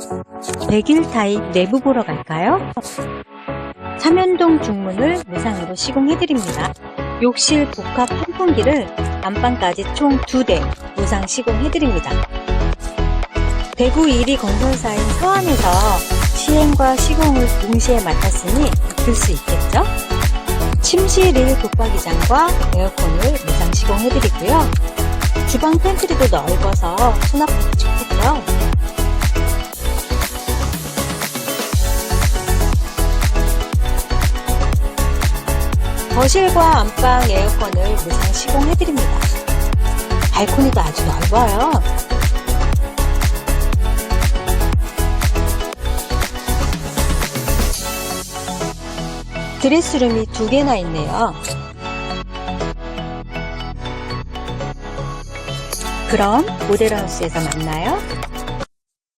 100일 타입 내부 보러 갈까요? 삼연동 중문을 무상으로 시공해드립니다. 욕실 복합 환풍기를 안방까지 총 2대 무상 시공해드립니다. 대구 1위 건설사인 서안에서 시행과 시공을 동시에 맡았으니 들 수 있겠죠? 침실 1 붙박이장과 에어컨을 무상 시공해드리고요. 주방 팬트리도 넓어서 수납하기 좋겠 거실과 안방 에어컨을 무상 시공해드립니다. 발코니도 아주 넓어요. 드레스룸이 두 개나 있네요. 그럼 모델하우스에서 만나요.